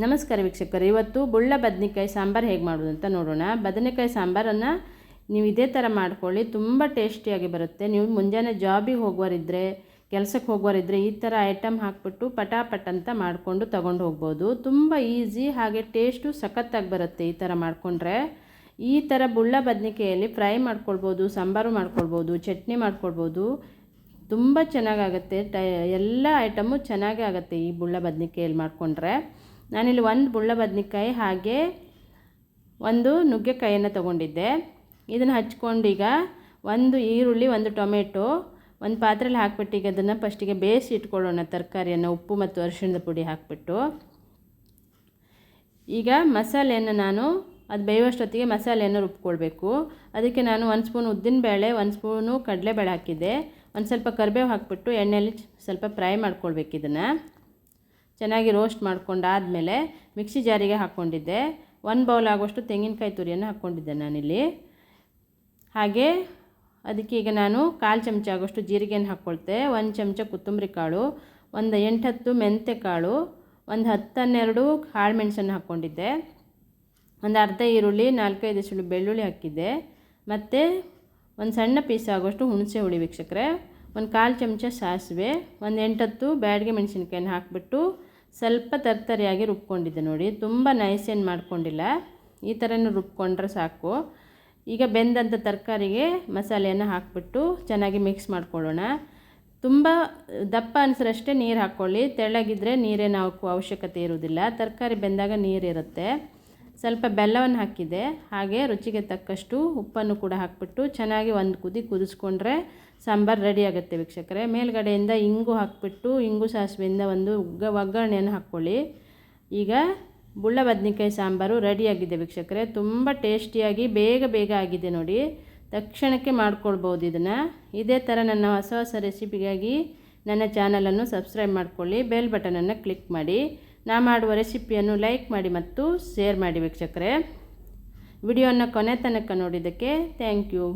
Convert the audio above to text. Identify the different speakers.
Speaker 1: ನಮಸ್ಕಾರ ವೀಕ್ಷಕರು. ಇವತ್ತು ಬುಳ್ಳ ಬದನೆಕಾಯಿ ಸಾಂಬಾರು ಹೇಗೆ ಮಾಡೋದು ಅಂತ ನೋಡೋಣ. ಬದನೆಕಾಯಿ ಸಾಂಬಾರನ್ನು ನೀವು ಇದೇ ಥರ ಮಾಡ್ಕೊಳ್ಳಿ. ತುಂಬ ಟೇಸ್ಟಿಯಾಗಿ ಬರುತ್ತೆ. ನೀವು ಮುಂಜಾನೆ ಜಾಬಿಗೆ ಹೋಗೋರಿದ್ದರೆ ಕೆಲಸಕ್ಕೆ ಹೋಗೋರಿದ್ದರೆ ಈ ಥರ ಐಟಮ್ ಹಾಕ್ಬಿಟ್ಟು ಪಟಾಪಟ್ ಅಂತ ಮಾಡಿಕೊಂಡು ತೊಗೊಂಡು ಹೋಗ್ಬೋದು. ತುಂಬ ಈಸಿ ಹಾಗೆ ಟೇಸ್ಟು ಸಖತ್ತಾಗಿ ಬರುತ್ತೆ ಈ ಥರ ಮಾಡಿಕೊಂಡ್ರೆ. ಈ ಥರ ಬುಳ್ಳ ಬದನೆಕಾಯಲ್ಲಿ ಫ್ರೈ ಮಾಡ್ಕೊಳ್ಬೋದು, ಸಾಂಬಾರು ಮಾಡ್ಕೊಳ್ಬೋದು, ಚಟ್ನಿ ಮಾಡ್ಕೊಳ್ಬೋದು. ತುಂಬ ಚೆನ್ನಾಗಾಗುತ್ತೆ ಟ, ಎಲ್ಲ ಐಟಮು ಚೆನ್ನಾಗೇ ಆಗುತ್ತೆ ಈ ಬುಳ್ಳ ಬದನೆಕಾಯಲ್ಲಿ ಮಾಡಿಕೊಂಡ್ರೆ. ನಾನಿಲ್ಲಿ ಒಂದು ಬುಳ್ಳ ಬದನೆಕಾಯಿ ಹಾಗೆ ಒಂದು ನುಗ್ಗೆಕಾಯಿಯನ್ನು ತಗೊಂಡಿದ್ದೆ. ಇದನ್ನು ಹಚ್ಕೊಂಡೀಗ ಒಂದು ಈರುಳ್ಳಿ, ಒಂದು ಟೊಮೆಟೊ, ಒಂದು ಪಾತ್ರೆಯಲ್ಲಿ ಹಾಕ್ಬಿಟ್ಟು ಈಗ ಅದನ್ನು ಫಸ್ಟಿಗೆ ಬೇಯಿಸಿ ಇಟ್ಕೊಳ್ಳೋಣ ತರಕಾರಿಯನ್ನು, ಉಪ್ಪು ಮತ್ತು ಅರಿಶಿಣದ ಪುಡಿ ಹಾಕಿಬಿಟ್ಟು. ಈಗ ಮಸಾಲೆಯನ್ನು ನಾನು, ಅದು ಬೇಯುವಷ್ಟೊತ್ತಿಗೆ ಮಸಾಲೆಯನ್ನು ರುಬ್ಕೊಳ್ಬೇಕು. ಅದಕ್ಕೆ ನಾನು ಒಂದು ಸ್ಪೂನ್ ಉದ್ದಿನಬೇಳೆ, ಒಂದು ಸ್ಪೂನು ಕಡಲೆಬೇಳೆ ಹಾಕಿದ್ದೆ. ಒಂದು ಸ್ವಲ್ಪ ಕರಿಬೇವು ಹಾಕ್ಬಿಟ್ಟು ಎಣ್ಣೆಯಲ್ಲಿ ಸ್ವಲ್ಪ ಫ್ರೈ ಮಾಡ್ಕೊಳ್ಬೇಕು ಇದನ್ನು. ಚೆನ್ನಾಗಿ ರೋಸ್ಟ್ ಮಾಡ್ಕೊಂಡಾದಮೇಲೆ ಮಿಕ್ಸಿ ಜಾರಿಗೆ ಹಾಕ್ಕೊಂಡಿದ್ದೆ. ಒಂದು ಬೌಲ್ ಆಗುವಷ್ಟು ತೆಂಗಿನಕಾಯಿ ತುರಿಯನ್ನು ಹಾಕ್ಕೊಂಡಿದ್ದೆ ನಾನಿಲ್ಲಿ. ಹಾಗೆ ಅದಕ್ಕೆ ಈಗ ನಾನು ಕಾಲು ಚಮಚ ಆಗೋಷ್ಟು ಜೀರಿಗೆಯನ್ನು ಹಾಕ್ಕೊಳ್ತೆ. ಒಂದು ಚಮಚ ಕೊತ್ತಂಬರಿ ಕಾಳು, ಒಂದು ಎಂಟತ್ತು ಮೆಂತೆ ಕಾಳು, ಒಂದು ಹತ್ತನ್ನೆರಡು ಕಾಳು ಮೆಣಸನ್ನು ಹಾಕ್ಕೊಂಡಿದ್ದೆ. ಒಂದು ಅರ್ಧ ಈರುಳ್ಳಿ, ನಾಲ್ಕೈದು ಸುಳ್ಳು ಬೆಳ್ಳುಳ್ಳಿ ಹಾಕಿದ್ದೆ. ಮತ್ತು ಒಂದು ಸಣ್ಣ ಪೀಸ್ ಆಗೋಷ್ಟು ಹುಣಸೆ ಹುಳಿ ವೀಕ್ಷಕರೆ. ಒಂದು ಕಾಲು ಚಮಚ ಸಾಸಿವೆ, ಒಂದು ಎಂಟತ್ತು ಬ್ಯಾಡಿಗೆ ಮೆಣಸಿನ್ಕಾಯನ್ನು ಹಾಕಿಬಿಟ್ಟು ಸ್ವಲ್ಪ ತರ್ತರಿಯಾಗಿ ರುಬ್ಕೊಂಡಿದ್ದೆ ನೋಡಿ. ತುಂಬ ನೈಸ್ ಏನು ಮಾಡ್ಕೊಂಡಿಲ್ಲ. ಈ ಥರನೂ ರುಬ್ಕೊಂಡ್ರೆ ಸಾಕು. ಈಗ ಬೆಂದಂಥ ತರಕಾರಿಗೆ ಮಸಾಲೆಯನ್ನು ಹಾಕಿಬಿಟ್ಟು ಚೆನ್ನಾಗಿ ಮಿಕ್ಸ್ ಮಾಡ್ಕೊಳ್ಳೋಣ. ತುಂಬ ದಪ್ಪ ಅನಿಸ್ರಷ್ಟೇ ನೀರು ಹಾಕ್ಕೊಳ್ಳಿ ತೆಳ್ಳಗಿದ್ರೆ ನೀರೇನು ಅವಶ್ಯಕತೆ ಇರುವುದಿಲ್ಲ. ತರಕಾರಿ ಬೆಂದಾಗ ನೀರಿರುತ್ತೆ ಸ್ವಲ್ಪ ಬೆಲ್ಲವನ್ನು ಹಾಕಿದೆ. ಹಾಗೆ ರುಚಿಗೆ ತಕ್ಕಷ್ಟು ಉಪ್ಪನ್ನು ಕೂಡ ಹಾಕಿಬಿಟ್ಟು ಚೆನ್ನಾಗಿ ಒಂದು ಕುದಿ ಕುದಿಸ್ಕೊಂಡ್ರೆ ಸಾಂಬಾರು ರೆಡಿ ಆಗುತ್ತೆ ವೀಕ್ಷಕರೇ. ಮೇಲ್ಗಡೆಯಿಂದ ಇಂಗು ಹಾಕಿಬಿಟ್ಟು ಇಂಗು ಸಾಸಿವೆಯಿಂದ ಒಂದು ಉಗ್ಗ ಒಗ್ಗರಣೆಯನ್ನು ಹಾಕ್ಕೊಳ್ಳಿ. ಈಗ ಬುಳ್ಳ ಬದ್ನಿಕಾಯಿ ಸಾಂಬಾರು ರೆಡಿಯಾಗಿದೆ ವೀಕ್ಷಕರೇ. ತುಂಬ ಟೇಸ್ಟಿಯಾಗಿ ಬೇಗ ಬೇಗ ಆಗಿದೆ ನೋಡಿ. ತಕ್ಷಣಕ್ಕೆ ಮಾಡ್ಕೊಳ್ಬೋದು ಇದನ್ನು. ಇದೇ ಥರ ನನ್ನ ಹೊಸ ಹೊಸ ರೆಸಿಪಿಗಾಗಿ ನನ್ನ ಚಾನಲನ್ನು ಸಬ್ಸ್ಕ್ರೈಬ್ ಮಾಡಿಕೊಳ್ಳಿ. ಬೆಲ್ ಬಟನನ್ನು ಕ್ಲಿಕ್ ಮಾಡಿ. ನಾ ಮಾಡುವ ರೆಸಿಪಿಯನ್ನು ಲೈಕ್ ಮಾಡಿ ಮತ್ತು ಶೇರ್ ಮಾಡಿ ವೀಕ್ಷಕರೇ. ವಿಡಿಯೋನ ಕೊನೆ ತನಕ ನೋಡಿದ್ದಕ್ಕೆ ಥ್ಯಾಂಕ್ ಯು.